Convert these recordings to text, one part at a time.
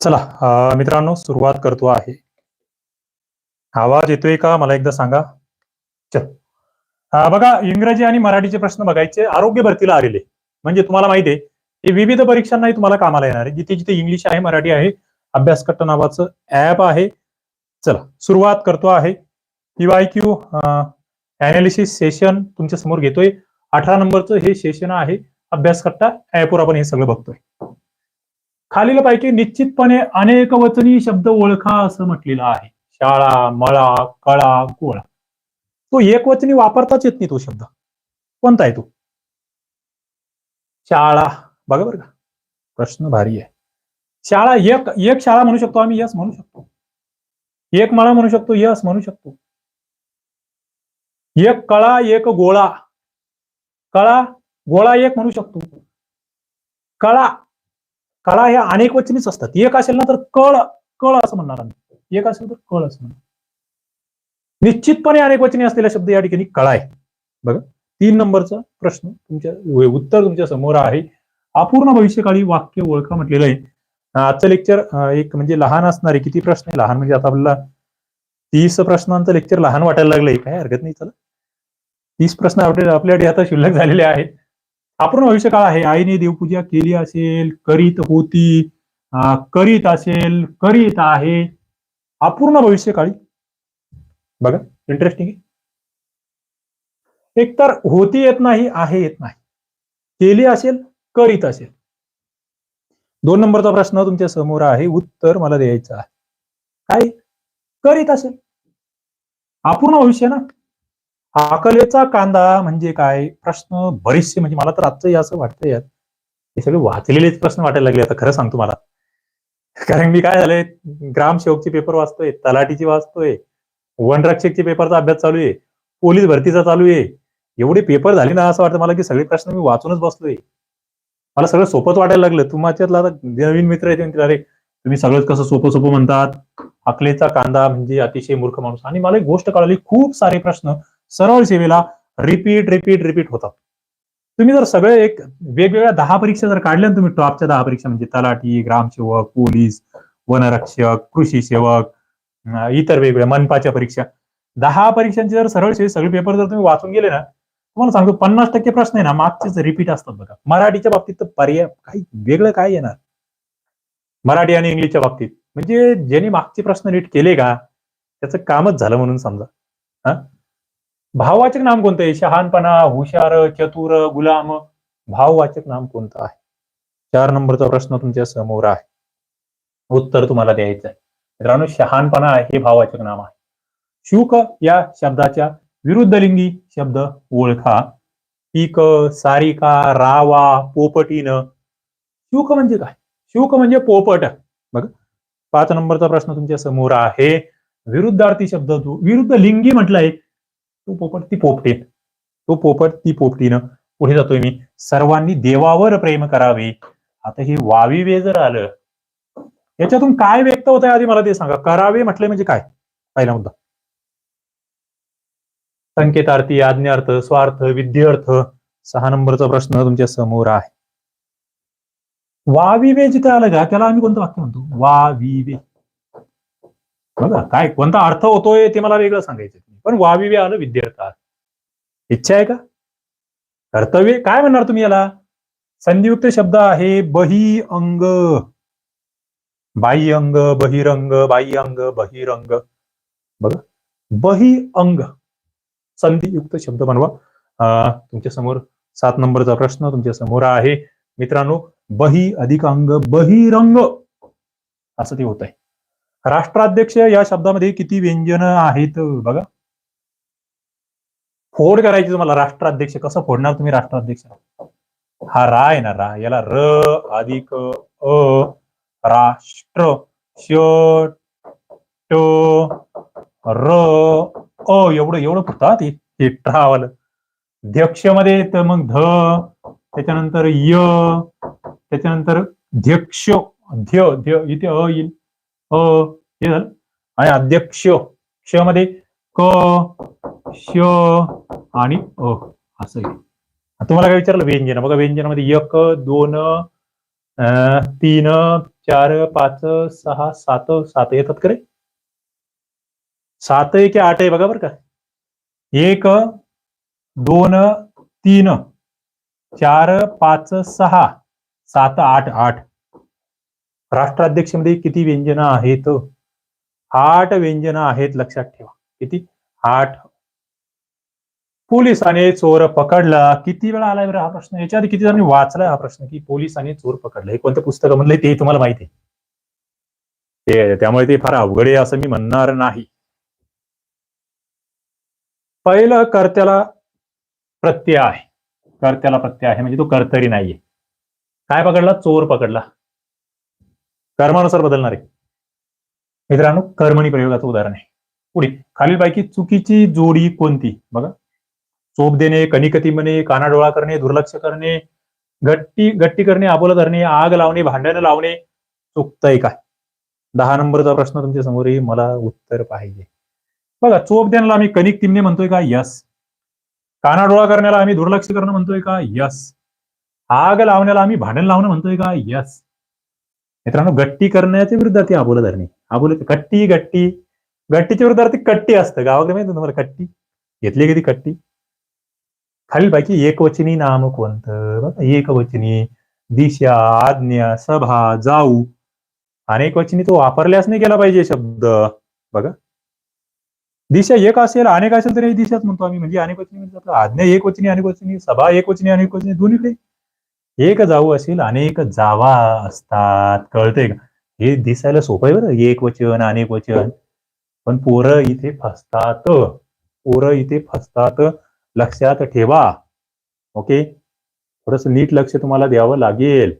चला मित्रांनो सुरुवात करतो आहे. आवाज येतोय का? मला एकदा सांगा. चल. बघा इंग्रजी आणि मराठीचे प्रश्न बघायचे. आरोग्य भरतीला आलेले. म्हणजे तुम्हाला माहिती आहे हे विविध परीक्षांनाही तुम्हाला कामाला येणार आहे. जिथे जिथे इंग्लिश आहे मराठी आहे अभ्यासकट्ट नावाचं ऍप आहे. चला सुरुवात करतो आहे. पीवाय क्यू अनालिसिस सेशन तुमच्यासमोर घेतोय. अठरा नंबरचं हे सेशन आहे अभ्यासकट्टा ऍपवर आपण हे सगळं बघतोय. खालील पैकी निश्चितपणे अनेक वचनी शब्द ओळखा असं म्हटलेलं आहे. शाळा मळा कळा गोळा. तो एक वचनी वापरताच येत नाही तो शब्द. कोणता आहे तो? शाळा. बघा बरं का. प्रश्न भारी आहे. शाळा एक एक शाळा म्हणू शकतो आम्ही यस म्हणू शकतो. एक मळा म्हणू शकतो यस म्हणू शकतो. एक कळा एक गोळा. कळा गोळा एक म्हणू शकतो. कळा. कळा ह्या अनेक वचनीच असतात. एक असेल ना तर कळ कळ असं म्हणणार आम्ही. एक असेल तर कळ असं म्हणणार. निश्चितपणे अनेक वचनी असलेला शब्द या ठिकाणी कळा आहे. बघा तीन नंबरचा प्रश्न तुमच्या उत्तर तुमच्यासमोर आहे. अपूर्ण भविष्यकाळी वाक्य ओळखा म्हटलेलं आहे. आजचं लेक्चर एक म्हणजे लहान असणारे किती प्रश्न आहे? लहान म्हणजे आता आपल्याला तीस प्रश्नांचं लेक्चर लहान वाटायला लागलंय. काय हरकत नाही चला. तीस प्रश्न आपल्या आपल्याकडे आता शिल्लक झालेले आहेत. अपूर्ण भविष्यकाळ आहे. आईने देवपूजा केली असेल करीत होती. करीत असेल करीत आहे. अपूर्ण भविष्यकाळी बघा इंटरेस्टिंग एकतर होती येत नाही आहे येत नाही. केली असेल करीत असेल. दोन नंबरचा प्रश्न तुमच्यासमोर आहे. उत्तर मला द्यायचं आहे. काय? करीत असेल. अपूर्ण भविष्य ना? अकलेचा कांदा म्हणजे काय? प्रश्न बरेचसे म्हणजे मला तर आजचंही असं वाटतंय हे सगळे वाचलेलेच प्रश्न वाटायला लागले आता खरं सांगतो मला कारण मी काय झालंय? ग्रामसेवकचे पेपर वाचतोय तलाठीची वाचतोय वनरक्षकचे पेपरचा अभ्यास चालू आहे पोलीस भरतीचा चालू आहे. एवढे पेपर झाले ना असं वाटतं मला की सगळे प्रश्न मी वाचूनच बसलोय. मला सगळं सोपंच वाटायला लागलं. तुम्हाला नवीन मित्र येते म्हणते अरे तुम्ही सगळंच कसं सोपं सोपं म्हणतात? अकलेचा कांदा म्हणजे अतिशय मूर्ख माणूस. आणि मला एक गोष्ट कळाली खूप सारे प्रश्न सरळ सेवेला रिपीट रिपीट रिपीट होतात तुम्ही जर सगळे एक वेगवेगळ्या दहा परीक्षा जर काढल्या ना तुम्ही टॉपच्या दहा परीक्षा म्हणजे तलाठी ग्रामसेवक पोलीस वनरक्षक कृषी सेवक इतर वेगवेगळ्या मनपाच्या परीक्षा दहा परीक्षांचे जर सरळ सेवे सगळे पेपर जर तुम्ही वाचून गेले ना तुम्हाला सांगतो पन्नास टक्के प्रश्न आहे ना मागचेच रिपीट असतात बघा. मराठीच्या बाबतीत तर पर्याय काही वेगळं काय येणार? मराठी आणि इंग्लिशच्या बाबतीत. म्हणजे ज्यांनी मागचे प्रश्न नीट केले का त्याचं कामच झालं म्हणून समजा. हा? भाववाचक नाम कोणतं? आहे शहानपणा हुशार चतुर गुलाम. भाववाचक नाम कोणतं आहे? चार नंबरचा प्रश्न तुमच्यासमोर आहे. उत्तर तुम्हाला द्यायचं आहे मित्रांनो शहानपणा हे भाववाचक नाम आहे. शुक या शब्दाच्या विरुद्धलिंगी शब्द ओळखा. पीक सारिका रावा पोपटीन. शुक म्हणजे काय? शुक म्हणजे पोपट. बघ. पाच नंबरचा प्रश्न तुमच्यासमोर आहे. विरुद्धार्थी शब्द विरुद्ध लिंगी म्हटलंय. तो पोपट ती पोपटेन तो पोपट ती पोपटीनं पुढे जातोय मी. सर्वांनी देवावर प्रेम करावे. आता हे वाविवे जर आलं याच्यातून काय व्यक्त होत आहे आधी मला ते सांगा. करावे म्हटले म्हणजे काय? पहिला मुद्दा. संकेतार्थी आज्ञार्थ स्वार्थ विद्यार्थ सहा नंबरचा प्रश्न तुमच्यासमोर आहे. वाविवे जिथे आलं का त्याला आम्ही कोणतं वाक्य म्हणतो? वाविवे बघा काय कोणता अर्थ होतोय ते मला वेगळं सांगायचं पण वाविवे आलं विद्यार्थ इच्छा आहे का? कर्तव्य काय म्हणणार तुम्ही याला? संधियुक्त शब्द आहे बही अंग. बाई अंग बहिरंग बाई अंग बहिरंग. बघा बही अंग. संधियुक्त शब्द बनवा. तुमच्यासमोर सात नंबरचा प्रश्न तुमच्यासमोर आहे. मित्रांनो बही अधिक अंग बहिरंग. असं ते होत आहे राष्ट्राध्यक्ष या शब्दामध्ये किती व्यंजन आहेत बघा. फोड करायची तुम्हाला राष्ट्राध्यक्ष कसं फोडणार तुम्ही राष्ट्राध्यक्ष? हा रा आहे ना रा. याला र अधिक अ राष्ट्र श ट र अ एवढं एवढं फक्त ते हे ट्रावालं. ध्यक्षमध्ये तर मग ध त्याच्यानंतर य त्याच्यानंतर ध्यक्ष ध्य ध्य इथे अ येईल अ हे झालं. आणि अध्यक्ष क्षमध्ये क श आणि अ असं येईल तुम्हाला काय विचारलं? व्यंजन. बघा व्यंजनामध्ये एक दोन तीन चार पाच सहा सात सात येतात करे सात आहे की आठ आहे बघा बरं का. एक दोन तीन चार पाच सहा सात आठ आठ. राष्ट्राध्यक्षमध्ये किती व्यंजनं आहेत? आठ व्यंजनं आहेत लक्षात ठेवा. किती? आठ. पोलिसाने चोर पकडला. किती वेळा आलाय बरं हा प्रश्न? याच्या आधी किती जणांनी वाचलाय हा प्रश्न की पोलिसाने चोर पकडला? हे कोणत्या पुस्तक म्हणलं ते तुम्हाला माहिती आहे. त्यामुळे ते फार अवघड आहे असं मी म्हणणार नाही. पहिलं कर्त्याला प्रत्यय आहे. कर्त्याला प्रत्यय आहे. म्हणजे तो कर्तरी नाहीये. काय पकडला? चोर पकडला. कर्मानुसार बदलणार आहे. मित्रांनो कर्मणी प्रयोगाचं उदाहरण आहे. पुढे. खालीलपैकी चुकीची जोडी कोणती? बघा. चोप देणे कणिकती म्हणे कानाडोळा करणे दुर्लक्ष करणे गट्टी गट्टी करणे आबोला धरणे आग लावणे भांडण लावणे चुकतंय काय? दहा नंबरचा प्रश्न तुमच्यासमोर मला उत्तर पाहिजे. बघा चोप देण्याला आम्ही कणिक तिमणे म्हणतोय का? यस. कानाडोळा करण्याला आम्ही दुर्लक्ष करणं म्हणतोय का? यस. आग लावण्याला आम्ही भांडण लावणं म्हणतोय का? यस. मित्रांनो गट्टी करण्याच्या विरुद्ध ती आबोला धरणे. आबोला गट्टी गट्टी. गट्टीच्या विरुद्धार्थी कट्टी असतं. गावाकडे माहिती तुम्हाला कट्टी? घेतली कधी कट्टी? खालीलपैकी एकवचनी नाम कोणतं? एकवचनी दिशा आज्ञा सभा जाऊ. अनेक वचनी तो वापरल्यास नाही गेला पाहिजे शब्द. बघा. दिशा एक असेल अनेक असेल तरी दिशाच म्हणतो आम्ही. म्हणजे अनेक वचनी म्हणजे आपलं आज्ञा एक वचनी अनेक वचनी सभा एक वचनी अनेक वचनी दोन्हीकडे एक जाऊ असेल अनेक जावा असतात. कळतंय का? हे दिसायला सोपं आहे बरं. एक वचन अनेक वचन. पण पोरं इथे फसतात. पोरं इथे फसतात. लक्षात ठेवा. ओके? थोडस नीट लक्ष तुम्हाला द्यावं लागेल.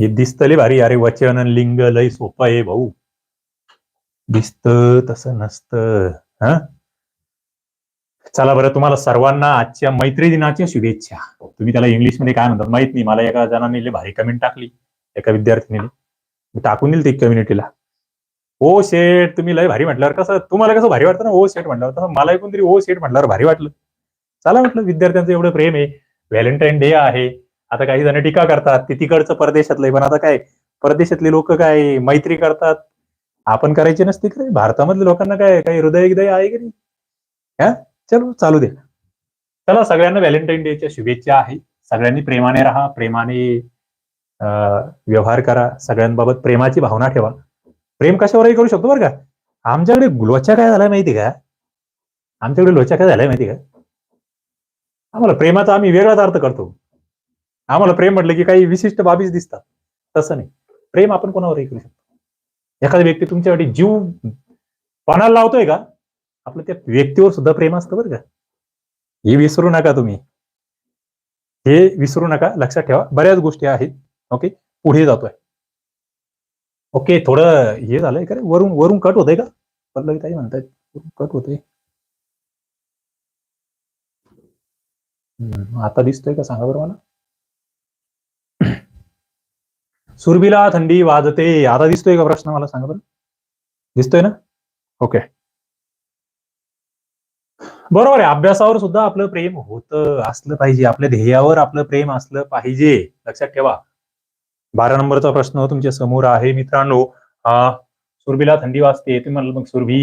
हे दिसतले भारी. अरे वचन लिंग लय सोपं आहे भाऊ. दिसत तसं नसतं. हा? चला बरं तुम्हाला सर्वांना आजच्या मैत्री दिनाच्या शुभेच्छा. तुम्ही त्याला इंग्लिशमध्ये काय म्हणतात माहीत नाही. मला एका जणांनी भारी कमेंट टाकली. एका विद्यार्थिनीने. मी टाकून दिली ती कम्युनिटीला ओ शेट तुम्ही लय भारी म्हटल्यावर कसं तुम्हाला कसं भारी वाटतं ना? ओ शेट म्हटल्यावर. तसं मला तरी ओ शेट म्हटल्यावर भारी वाटलं. चला म्हटलं विद्यार्थ्यांचं एवढं प्रेम आहे. व्हॅलेंटाईन डे आहे. आता काही जण टीका करतात ते तिकडचं परदेशातलं पण आता काय परदेशातले लोक काय मैत्री करतात? आपण करायची नसते का भारतामधल्या लोकांना काय काही हृदय हृदय आहे की नाही? हा? चलो चालू दे चला सगळ्यांना व्हॅलेंटाईन डेच्या शुभेच्छा आहे. सगळ्यांनी प्रेमाने राहा प्रेमाने व्यवहार करा. सगळ्यांबाबत प्रेमाची भावना ठेवा. प्रेम कशावरही करू शकतो बरं का? आमच्याकडे लोचा काय झालाय माहिती का? आमच्याकडे लोचा काय झालाय माहिती का? आम्हाला प्रेमाचा आम्ही वेगळाच अर्थ करतो. आम्हाला प्रेम म्हटलं की काही विशिष्ट बाबीच दिसतात. तसं नाही. प्रेम आपण कोणावरही करू शकतो. एखादा व्यक्ती तुमच्यासाठी जीव पणाला लावतोय का? आपलं त्या व्यक्तीवर सुद्धा प्रेम असतं बरं का? हे विसरू नका तुम्ही. हे विसरू नका. लक्षात ठेवा. बऱ्याच गोष्टी आहेत. ओके? पुढे जातोय. ओके थोडं हे झालंय का रे? वरून वरून कट होतंय का? पल्लवी ताई म्हणतायत वरून कट होतंय. आता दिसतोय का? सांगा बरं मला. सुरबीला थंडी वाजते. आता दिसतोय का प्रश्न मला? सांगा बरं. दिसतोय ना? ओके. बरोबर आहे. अभ्यासावर सुद्धा आपलं प्रेम होतं असलं पाहिजे. आपल्या ध्येयावर आपलं प्रेम असलं पाहिजे. लक्षात ठेवा. बारा नंबरचा प्रश्न तुमच्यासमोर आहे. मित्रांनो सुरभीला थंडी वाजते. तुम्ही म्हणलं मग सुरभी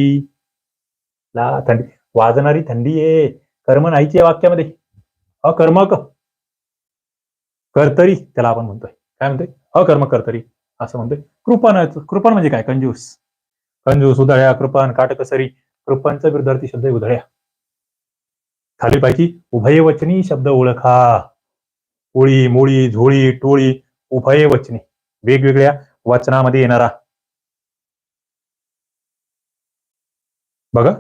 ला थंडी वाजणारी थंडी आहे कर्म नाहीची या वाक्यामध्ये. अकर्मक कर्तरी त्याला आपण म्हणतोय. काय म्हणतोय? अकर्म कर्तरी असं म्हणतोय. कृपण कृपण म्हणजे काय? कंजूस. कंजूस उधळ्या कृपण काटकसरी कृपणचा विरुद्धार्थी शब्द आहे उधळ्या. खालीपैकी उभयवचनी शब्द ओळखा. ओळी मोळी झोळी टोळी उभयवचनी वेगवेगळ्या वचनामध्ये येणारा. बघा.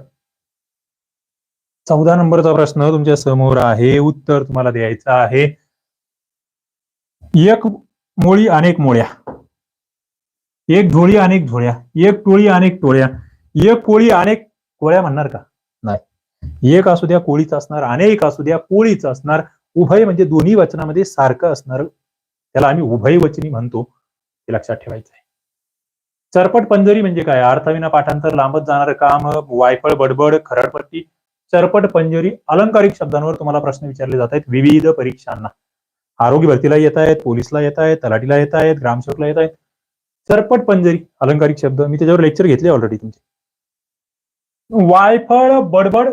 चौदा नंबरचा प्रश्न तुमच्यासमोर आहे. उत्तर तुम्हाला द्यायचं आहे. एक मोळी अनेक मोळ्या. एक ढोळी अनेक ढोळ्या एक टोळी अनेक टोळ्या. एक कोळी अनेक कोळ्या म्हणणार का? नाही. एक असू द्या कोळीच असणार अनेक असू द्या कोळीच असणार. उभय म्हणजे दोन्ही वचनामध्ये सारखं असणार त्याला आम्ही उभय वचनी म्हणतो हे लक्षात ठेवायचं आहे. चरपट पंजरी म्हणजे काय? अर्थविना पाठांतर लांबत जाणारं काम वायफळ बडबड खरडपट्टी. चरपट पंजरी अलंकारिक शब्दांवर तुम्हाला प्रश्न विचारले जात आहेत. विविध परीक्षांना. आरोग्य भरतीला येत आहेत पोलीसला येत आहेत तलाठीला येत आहेत ग्रामसेवकला येत आहेत. चरपट पंजरी अलंकारिक शब्द. मी त्याच्यावर लेक्चर घेतले ऑलरेडी तुमचे. वायफळ बडबड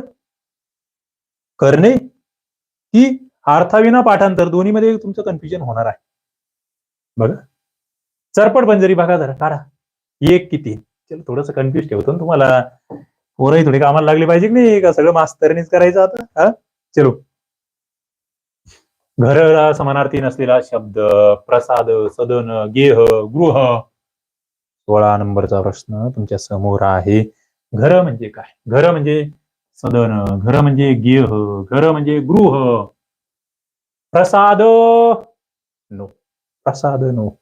करणे. ही अर्थाविना पाठांतर. दोन्हीमध्ये तुमचं कन्फ्युजन होणार आहे. बघा चरपट बंजरी बघा जरा काढा. एक किती तीन. चलो थोडस कन्फ्युज ठेवतो ना तुम्हाला. पोरही थोडी कामाला लागली पाहिजे की नाही? का सगळं मास्तरनीच करायचं आता? हा? चलो. घर समानार्थी नसलेला शब्द प्रसाद सदन गेह गृह. सोळा नंबरचा प्रश्न तुमच्यासमोर आहे. घर म्हणजे काय? घर म्हणजे सदन घर म्हणजे गेह घर म्हणजे गृह. प्रसाद! नो. प्रसाद नो हो.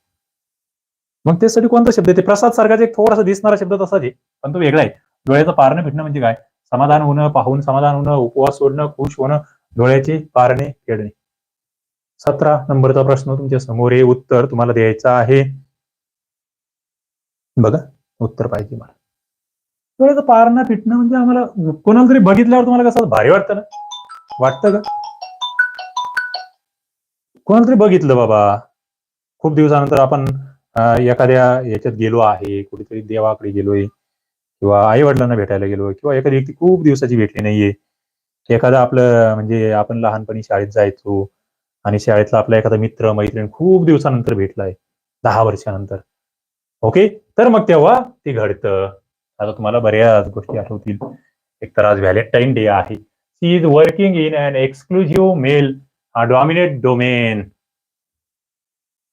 मग त्यासाठी कोणता शब्द आहे ते प्रसाद सारखाच एक थोडासा दिसणारा शब्द तसाच आहे पण तो वेगळा आहे. डोळ्याचं पारणं फिटणं म्हणजे काय? समाधान होणं पाहून समाधान होणं उपवास सोडणं खुश होणं डोळ्याचे पारणे फेडणे. सतरा नंबरचा प्रश्न तुमच्यासमोर आहे. उत्तर तुम्हाला द्यायचं आहे. बघा उत्तर पाहिजे मला. डोळ्याचं पारणं फिटणं म्हणजे आम्हाला कोणाला तरी बघितल्यावर तुम्हाला कसं भारी वाटतं ना? वाटतं का? कोणाला तरी बघितलं बाबा. खूप दिवसानंतर आपण एखाद्या याच्यात गेलो आहे कुठेतरी देवाकडे गेलोय किंवा आई वडिलांना भेटायला गेलो किंवा एखादी व्यक्ती खूप दिवसाची भेटली नाहीये. एखादा आपलं म्हणजे आपण लहानपणी शाळेत जायचो आणि शाळेतला आपला एखादा मित्र मैत्रीण खूप दिवसानंतर भेटलाय दहा वर्षानंतर. ओके? तर मग तेव्हा ते घडतं. आता तुम्हाला बऱ्याच गोष्टी आठवतील. एक तर आज व्हॅलेंटाईन डे आहे. She is working in and exclusive male dominate domain.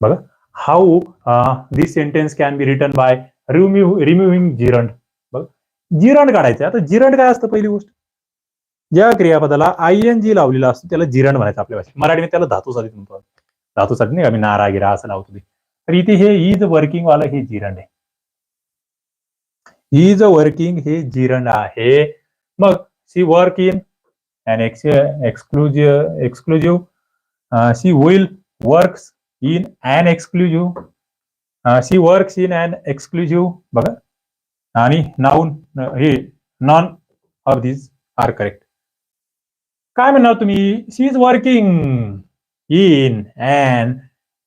बघा. How this sentence can be return by remove removing gerund बघ. जिरंड काढायचं आता जिरंड काय असतं पहिली गोष्ट? ज्या क्रियापदाला आय एन जी लावलेला असतो त्याला जिरण म्हणायचं आपल्या भाषेत. मराठीमध्ये त्याला धातूसाठी म्हणतो आपण. धातूसाठी नाही का? मी नारा गिरा असं लावतो ते. तर इथे हे इज वर्किंग वाला हे जिरण आहे. इज वर्किंग हे जिरण आहे. मग she work in and ex exclusive exclusive she will works in and exclusive she works in and exclusive बघा. आणि नाऊन uh, हे none of this are correct काय म्हणणार तुम्ही? She is working in and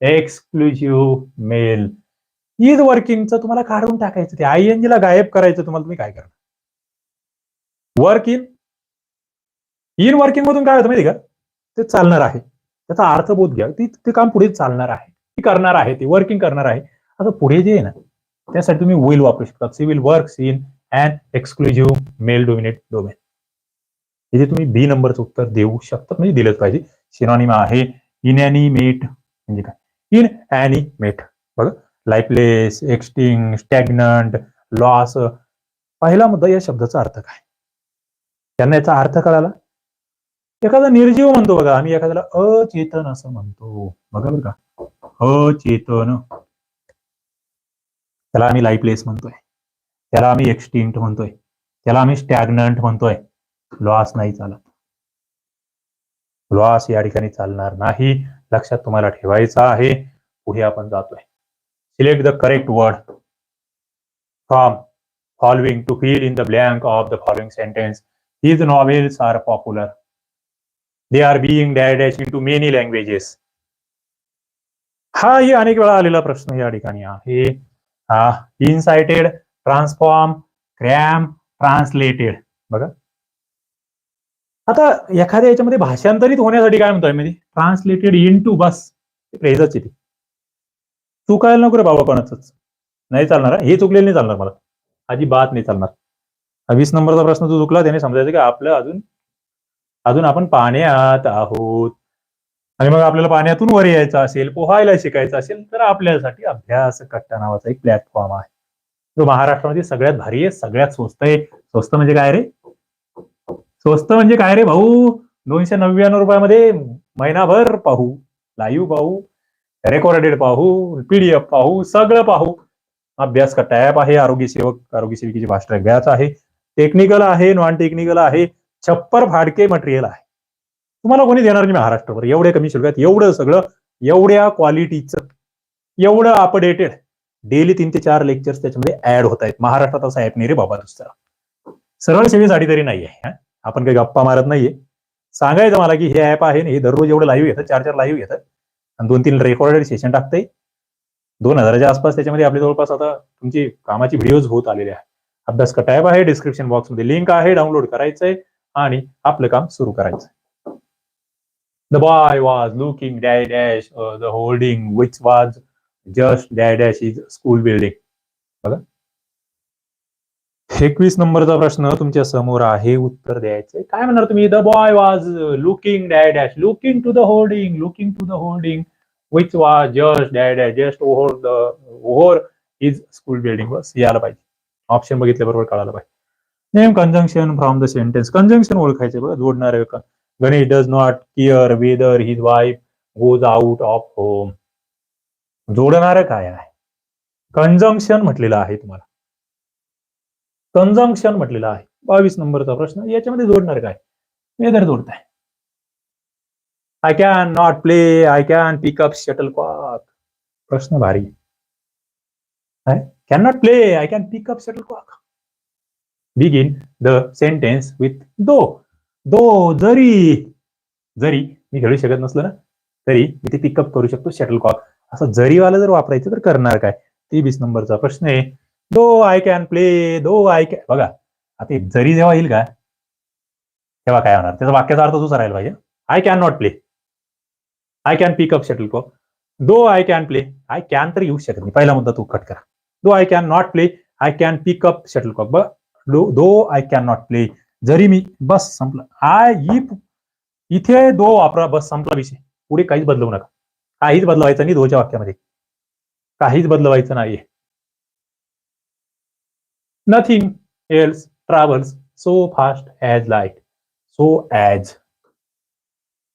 exclusive male is वर्किंगचं तुम्हाला काढून टाकायचं ते. आय एन ला गायब करायचं तुम्हाला तुम्ही काय करणार? वर्क इन इन वर्किंग मधून काय होतं माहिती का? ते चालणार आहे. त्याचा अर्थबोध घ्या. ती ते काम पुढे चालणार आहे. ती करणार आहे ती वर्किंग करणार आहे. आता पुढे जे आहे ना त्यासाठी तुम्ही विल वापरू शकता. She will works work in and exclusive male dominate domain इथे तुम्ही बी नंबरचं उत्तर देऊ शकतात म्हणजे दिलंच पाहिजे. सिनॉनिमा आहे इनॅनिमेट म्हणजे काय? इन अॅनिमेट बघा. लाईफलेस एक्स्टिंग स्टॅग्नंट लॉस पहिला मुद्दा या शब्दाचा अर्थ काय? त्यांना याचा अर्थ कळाला? एखादा निर्जीव म्हणतो बघा आम्ही एखाद्याला अचेतन असं म्हणतो. बघा बरं का. अचेतन. त्याला आम्ही लाईफलेस म्हणतोय. त्याला आम्ही एक्सटिंक्ट म्हणतोय. त्याला आम्ही स्टॅग्नंट म्हणतोय. लॉस नाही चालत. लॉस या ठिकाणी चालणार नाही. लक्षात तुम्हाला ठेवायचं आहे. पुढे आपण जातोय. Select the correct word from following to fill in the blank of the following sentence his novels are popular they are being dash into many हा हाही अनेक वेळा आलेला प्रश्न या ठिकाणी आहे. हा इनसाइटेड ट्रान्सफॉर्म क्रॅम ट्रान्सलेटेड बघा. आता एखाद्या याच्यामध्ये भाषांतरित होण्यासाठी काय म्हणतोय म्हणजे ट्रान्सलेटेड इन टू बस फ्रेजच येते चुकायला नको रे बाबा कोणाच नाही चालणार हे चुकलेलं नाही चालणार मला. अजिबात नाही चालणार. वीस नंबरचा प्रश्न जो चुकला त्याने समजायचं की आपलं अजून अजून आपण पाण्यात आहोत. आणि मग आपल्याला पाण्यातून वर यायचं असेल पोहायला शिकायचं असेल तर आपल्यासाठी अभ्यास कट्टा नावाचा एक प्लॅटफॉर्म आहे. जो महाराष्ट्रामध्ये सगळ्यात भारी आहे सगळ्यात स्वस्त आहे. स्वस्त म्हणजे काय रे? स्वस्त म्हणजे काय रे भाऊ? दोनशे नव्याण्णव रुपयामध्ये महिनाभर पाहू. लाईव्ह पाहू रेकॉर्डेड पाहू पीडीएफ पाहू सगळं पाहू. अभ्यास कट्टा ॲप आहे आरोग्य सेवक आरोग्य सेविकेची फास्ट अभ्यास आहे. टेक्निकल आहे नॉन टेक्निकल आहे. छप्पर फाडके मटेरियल आहे. तुम्हाला कोणी देणार नाही महाराष्ट्रभर. एवढ्या कमी शुल्कात एवढं सगळं एवढ्या क्वालिटीचं एवढं अपडेटेड डेली तीन ते चार लेक्चर्स त्याच्यामध्ये ऍड होत आहेत. महाराष्ट्रात असं ऍप नाही रे बाबा दुसरा. सरळ सेवेसाठी तरी नाही आहे आपण काही गप्पा मारत नाहीये. सांगायचं मला की हे ऍप आहे ना, हे दररोज एवढं लाईव्ह येतं चार चार लाईव्ह येतं. आणि दोन तीन रेकॉर्डेड सेशन टाकते दोन हजाराच्या आसपास त्याच्यामध्ये आपले जवळपास आता तुमची कामाची व्हिडिओज होत आलेले आहे अभ्यास कटायप आहे डिस्क्रिप्शन बॉक्समध्ये लिंक आहे डाउनलोड करायचंय. आणि आपलं काम सुरू करायचं. The boy was looking dash dash the holding which was just dash dash is school building बघा. एकवीस नंबरचा प्रश्न तुमच्यासमोर आहे उत्तर द्यायचे काय म्हणणार तुम्ही? The boy was looking dash dash looking to the holding looking to the holding which was just dash dash just over the over is school building बस यायला पाहिजे. ऑप्शन बघितल्याबरोबर कळायला पाहिजे. Name conjunction from the sentence conjunction ओळखायचे बघा जोडणार आहे का Ganesh does not care whether his wife goes out of home जोडणार काय आहे? कंजंक्शन म्हटलेलं आहे तुम्हाला. कंजंक्शन म्हटलेलं आहे. बावीस नंबरचा प्रश्न. याच्यामध्ये जोडणार काय? Whether जोडताय. I can not play I can pick up shuttlecock प्रश्न भारी. Can not play I can pick up shuttlecock begin the sentence with though though जरी जरी. मी खेळू शकत नसलो ना तरी मी ते पिकअप करू शकतो शटल कॉक असं जरीवाला जर वापरायचं तर करणार काय? तेवीस नंबरचा प्रश्न आहे. Though I can play though I can बघा आता जरी जेव्हा येईल का तेव्हा काय होणार? त्याचा वाक्याचा अर्थ दुसरा राहील पाहिजे. I can not play I can pick up shuttlecock though I can play I can तर येऊ शकत नाही. पहिला मुद्दा तू कट करा. Though I can not play I can pick up shuttlecock though though I can not play जरी मी बस संपलं. आय इफ इथे दो वापरा बस संपला विषय. पुढे काहीच बदलवू नका. काहीच बदलवायचं नाही दोच्या वाक्यामध्ये. काहीच बदलवायचं नाहीये. Nothing else travels so fast as light so as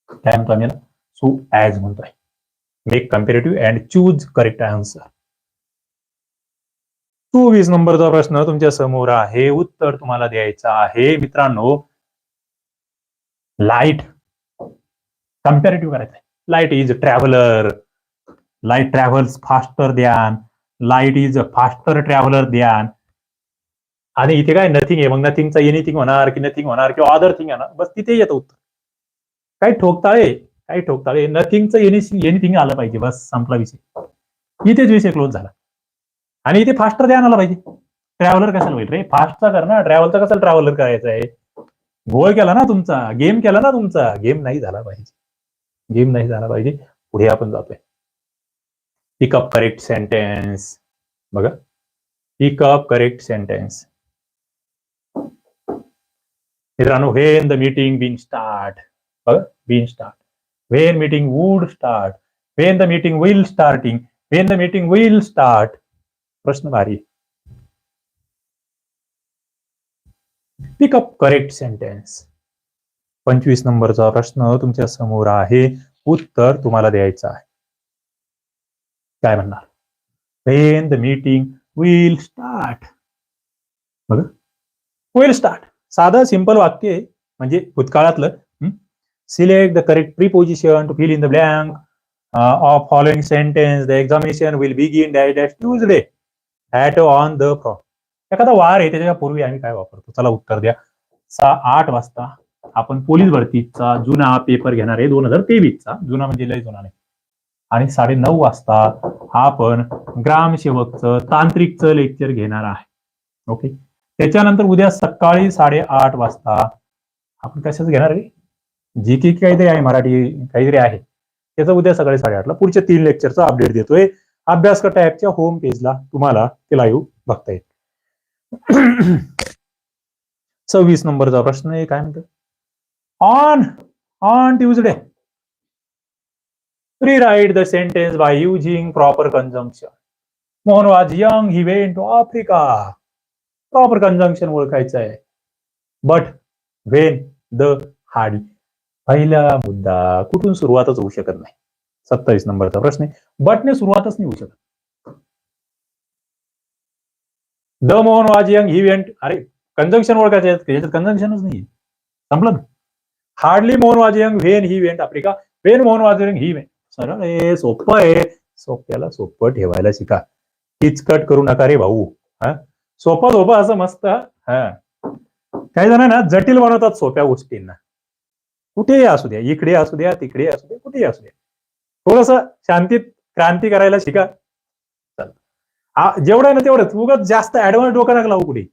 काय म्हणतो आम्ही सो ॲज म्हणतोय. Make comparative and choose correct answer चोवीस नंबरचा प्रश्न तुमच्यासमोर आहे. उत्तर तुम्हाला द्यायचं आहे. मित्रांनो लाइट कम्पॅरेटिव्ह करायचं light is traveller light travels faster than light is faster traveller than आणि इथे काय? नथिंग आहे. मग नथिंगचा एनिथिंग होणार की नथिंग होणार किंवा अदर थिंग होणार बस तिथे येतं उत्तर. काही ठोकताळे? काही ठोकताळे? नथिंगचं एनिथिंग एनिथिंग आलं पाहिजे. बस संपला विषय. इथेच विषय क्लोज झाला. आणि इथे फास्टर द्या आणायला पाहिजे ट्रॅव्हलर कशाला होईल रे? फास्टचा कर ना. ट्रॅव्हलचा कसा ट्रॅव्हलर करायचा आहे? गोळ केला ना तुमचा. गेम केला ना तुमचा. गेम नाही झाला पाहिजे. गेम नाही झाला पाहिजे. पुढे आपण जातोय. पिकअप करेक्ट सेंटेन्स बघा. पिकअप करेक्ट सेंटेन्स मित्रांनो when the meeting been start बघा. Been start when meeting would start when the meeting will starting when the meeting will start प्रश्न भारी. पिकअप करेक्ट सेंटेन्स पंचवीस नंबरचा प्रश्न तुमच्यासमोर आहे. उत्तर तुम्हाला द्यायचं आहे. काय म्हणणार? When the meeting will start बघा. विल स्टार्ट साधं सिंपल वाक्य आहे. म्हणजे भूतकाळातलं. Select the correct preposition to fill in the blank of following sentence the examination will begin dash dash Tuesday at on the from एखादा वार आहे त्याच्या पूर्वी आम्ही काय वापरतो? चला उत्तर द्या. सहा आठ वाजता आपण पोलीस भरतीचा जुना पेपर घेणार आहे दोन हजार तेवीसचा. जुना म्हणजे लय जुना नाही. आणि साडे नऊ वाजता आपण ग्रामसेवकचं तांत्रिकचं लेक्चर घेणार आहे. ओके त्याच्यानंतर उद्या सकाळी साडेआठ वाजता आपण कशाच घेणार आहे? जी की काहीतरी आहे मराठी काहीतरी आहे. त्याचं उद्या सकाळी साडेआठला पुढच्या तीन लेक्चरचा अपडेट देतोय. अभ्यास का टॅबच्या होम पेजला तुम्हाला ते लाईव्ह बघता येईल. सव्वीस नंबरचा प्रश्न आहे काय म्हणतो? On on Tuesday rewrite the sentence by using proper conjunction Mohan was young he went to Africa proper conjunction ओळखायचं आहे. बट वेन द हार्ड पहिला मुद्दा कुठून सुरुवातच होऊ शकत नाही? सत्तावीस नंबरचा प्रश्न आहे. बटने सुरुवातच नाही होऊ शकत. The Mohan was young event अरे कंजंक्शन ओळखायचे आहे याच्यात कंजंक्शनच नाही संपलं ना? Hardly Mohan was young when he went to Africa. When Mohan was young he went सरळ आहे सोपं आहे. सोप्याला सोपं ठेवायला शिका. किचकट करू नका रे भाऊ. हा? सोपं सोपं असं मस्त. हा. काही जण ना जटिल बनवतात सोप्या गोष्टींना. कुठेही असू द्या इकडे असू द्या तिकडे असू द्या कुठेही असू द्या. थोडस शांतीत क्रांती करायला शिका. चल. जेवढं आहे ना तेवढंच. उगत जास्त ऍडव्हान्स डोकं नका लावू कुठे?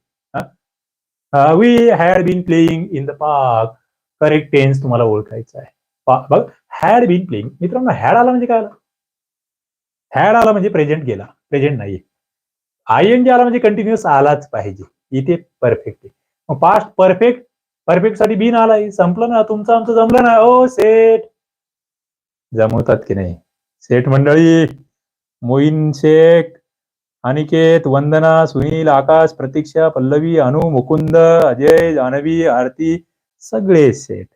We had been playing in the park correct tense तुम्हाला ओळखायचं आहे. बघ हॅड बीन प्लेईंग मित्रांनो हॅड आला म्हणजे काय आला? हॅड आला म्हणजे प्रेझेंट गेला. प्रेझेंट नाही आय एन जी आला म्हणजे कंटिन्युअस आलाच पाहिजे. इथे परफेक्ट आहे. मग पास्ट परफेक्ट परफेक्टसाठी बीन आलाय. संपलं ना. तुमचं आमचं जमलं ना. Oh, ओ सेट जमवतात की नाही. सेठ मंडळी मोईन शेख अनिकेत वंदना सुनील आकाश प्रतीक्षा पल्लवी अनु मुकुंद अजय जानवी आरती सगळे सेठ.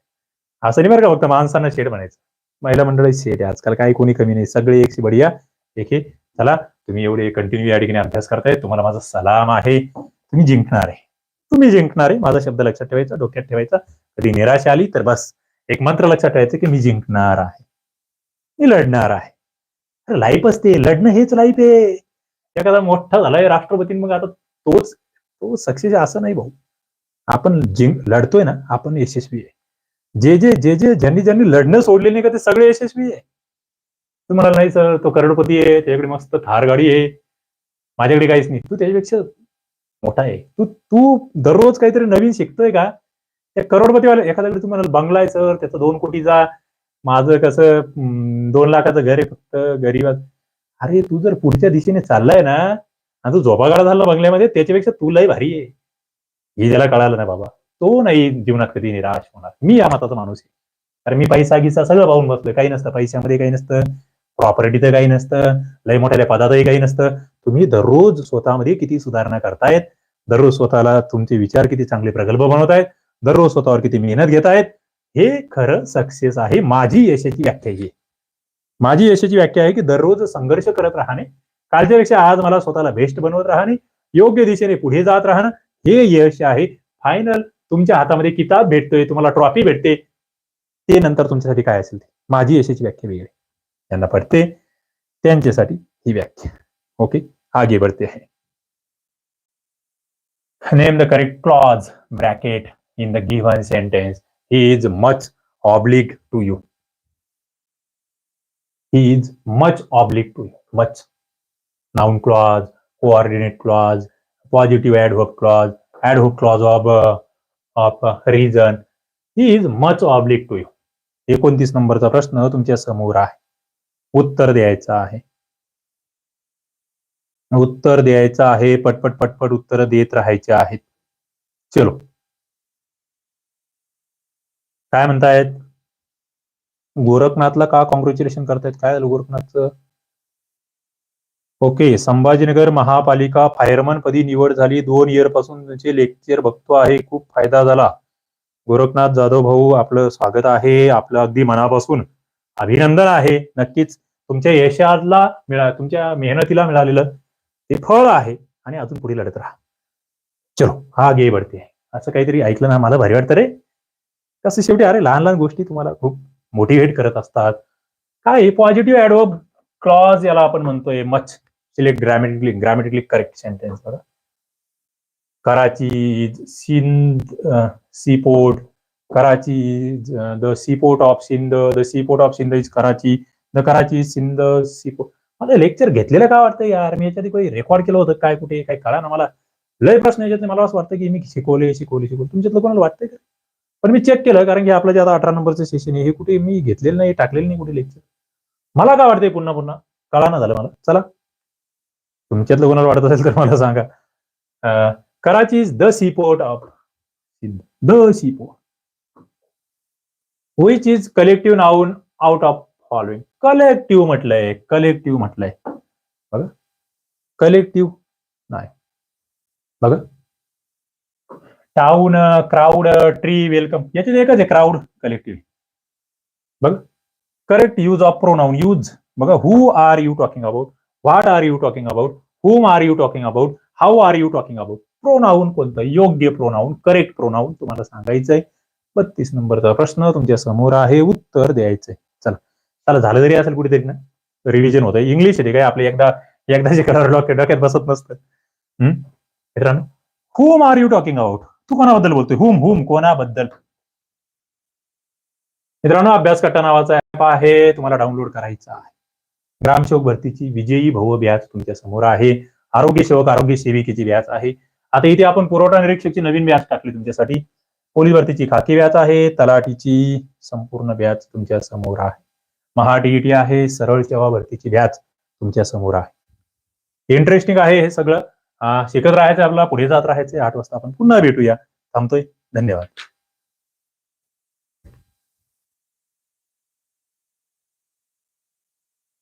असं नाही बरं का फक्त माणसांना शेठ म्हणायचं. महिला मंडळी शेठ आहे. आजकाल काही कोणी कमी नाही. सगळे एकशी बढिया. एक चला तुम्ही एवढे कंटिन्यू या ठिकाणी अभ्यास करताय. तुम्हाला माझा सलाम आहे. तुम्ही जिंकणार आहे. तुम्ही जिंकणार आहे. माझा शब्द लक्षात ठेवायचा डोक्यात ठेवायचा. कधी निराशा आली तर बस. एक मंत्र लक्षात ठेवायचं की मी जिंकणार आहे. मी लढणार आहे. अरे लाईफ असते लढणं हेच लाईफ आहे. एखादा मोठा झालाय राष्ट्रपती मग आता तोच तो सक्सेस असं नाही भाऊ. आपण जिंक लढतोय ना आपण यशस्वी आहे. जे जे जे जे ज्यांनी ज्यांनी लढणं सोडले नाही का ते सगळे यशस्वी आहे. तुम्हाला नाही सर तो करोडपती आहे त्याच्याकडे मस्त थार गाडी आहे. माझ्याकडे काहीच नाही. तू त्याच्यापेक्षा मोठा आहे. तू तू दररोज काहीतरी नवीन शिकतोय का? त्या करोडपतीवाल्या एखाद्याकडे तुम्हाला बंगला आहे सर त्याचा दोन कोटीचा माझं कसं दोन लाखाचं घर आहे फक्त गरीबात. अरे तू जर पुढच्या दिशेने चाललाय ना आणि तू झोपागाळा झाला बंगल्यामध्ये त्याच्यापेक्षा तुलाही लय भारी आहे. हे ज्याला कळालं ना बाबा तो नाही जीवनात कधी निराश होणार. मी या मताचा माणूस आहे. कारण मी पैसा गिसा सगळं पाहून बसलोय. काही नसतं पैशामध्ये काही नसतं प्रॉपर्टी तर काही नसतं लय मोठ्या पदातही काही नसतं. तुम्ही दररोज स्वतःमध्ये किती सुधारणा करतायत दररोज स्वतःला तुमचे विचार किती चांगले प्रगल्भ बनवतायत दररोज स्वतःवर किती मेहनत घेतायत हे खरं सक्सेस आहे. माझी यशाची व्याख्या ही माझी यशाची व्याख्या आहे की दररोज संघर्ष करत राहणे कालच्यापेक्षा आज मला स्वतःला बेस्ट बनवत राहणे योग्य दिशेने पुढे जात राहणं हे यश आहे. फायनल तुमच्या हातामध्ये किताब भेटतोय तुम्हाला ट्रॉफी भेटते. ते नंतर तुमच्यासाठी काय असेल ते. माझी यशाची व्याख्या वेगळी त्यांना पडते. त्यांच्यासाठी ही व्याख्या. ओके आगे बढ़ते हैं. Name the correct clause bracket in the given sentence he is much oblique to you he is much oblique to you much noun clause coordinate clause positive adverb clause adverb clause of uh, of uh, reason he is much oblique to you एकोणतीस नंबरचा प्रश्न तुमच्यासमोर आहे उत्तर द्यायचं आहे उत्तर द्यायचं आहे पटपट पटपट उत्तर देत राहायचे आहेत चलो काय म्हणतायत? गोरखनाथला का कॉंग्रॅच्युलेशन करतायत? काय झालं गोरखनाथचं? ओके संभाजीनगर महापालिका फायरमन पदी निवड झाली. दोन इयरपासून त्याचे लेक्चर बघतो आहे. खूप फायदा झाला. गोरखनाथ जाधव भाऊ आपलं स्वागत आहे. आपलं अगदी मनापासून अभिनंदन आहे. नक्कीच तुमच्या यशाला मिळा तुमच्या मेहनतीला मिळालेलं ते फळ आहे. आणि अजून पुढे लढत राहा. चलो हा गे बढते. असं काहीतरी ऐकलं ना मला भारी वाटतं रे. कसं शेवटी अरे लहान लहान गोष्टी तुम्हाला खूप मोटिवेट करत असतात. काय पॉझिटिव्ह ऍडवर्ब क्लॉज याला आपण म्हणतोय much select grammatically grammatically correct sentence बघा. Karachi Sindh seaport Karachi the seaport of Sindh the seaport of Sindh is Karachi. The Karachi Sindh seaport मला लेक्चर घेतलेलं काय वाटतं यार? मी याच्यात काही रेकॉर्ड केलं होतं काय कुठे काय कळा ना मला? लय प्रश्न याच्यात मला असं वाटतं की मी शिकवले शिकवले शिकवले. तुमच्यातलं कोणाला वाटतंय का? पण मी चेक केलं कारण की आपलं जे आता अठरा नंबरचं सेशन आहे हे कुठे मी घेतलेलं नाही टाकलेलं नाही कुठे लेक्चर मला काय वाटतंय पुन्हा पुन्हा? कळा ना झालं मला. चला. तुमच्यातलं कोणाला वाटत असेल तर मला सांगा. Karachi is the seaport of the seaport which is collective noun out of following collective म्हटलंय. कलेक्टिव्ह म्हटलंय. बघा. कलेक्टिव्ह नाही. बघा. टाऊन क्राऊड ट्री वेलकम याच्यात एकच आहे क्राऊड कलेक्टिव्ह बघ correct use of pronoun use बघा who are you talking about what are you talking about whom are you talking about how are you talking about pronoun कोणतं? योग्य pronoun correct pronoun तुम्हाला सांगायचंय. बत्तीस नंबरचा प्रश्न तुमच्यासमोर आहे उत्तर द्यायचंय. चला चला झालं जरी असेल कुठेतरी ना रिव्हिजन होतं इंग्लिश आहे काय आपलं एकदा एकदा शिकणार डोक्यात डोक्यात बसत नसतं. हम्म? मित्रांनो whom are you talking about तू कोणाबद्दल बोलतोय? हुम हुम कोणाबद्दल? मित्रांनो अभ्यास कट्टा नावाचा ऍप आहे. तुम्हाला डाउनलोड करायचा आहे. ग्रामसेवक भरतीची विजयी भव बॅच तुमच्यासमोर आहे. आरोग्य सेवक आरोग्य सेविकेची बॅच आहे. आता इथे आपण पुरवठा निरीक्षकची नवीन बॅच टाकली तुमच्यासाठी. पोलीस भरतीची खाकी बॅच आहे. तलाठीची संपूर्ण बॅच तुमच्यासमोर आहे. महा टीईटी आहे. सरळ सेवा भरतीची बॅच तुमच्यासमोर आहे. इंटरेस्टिंग आहे हे सगळं. शिकत राहायचं आपल्याला पुढे जात राहायचे आठ वाजता आपण पुन्हा भेटूया. थांबतोय. धन्यवाद.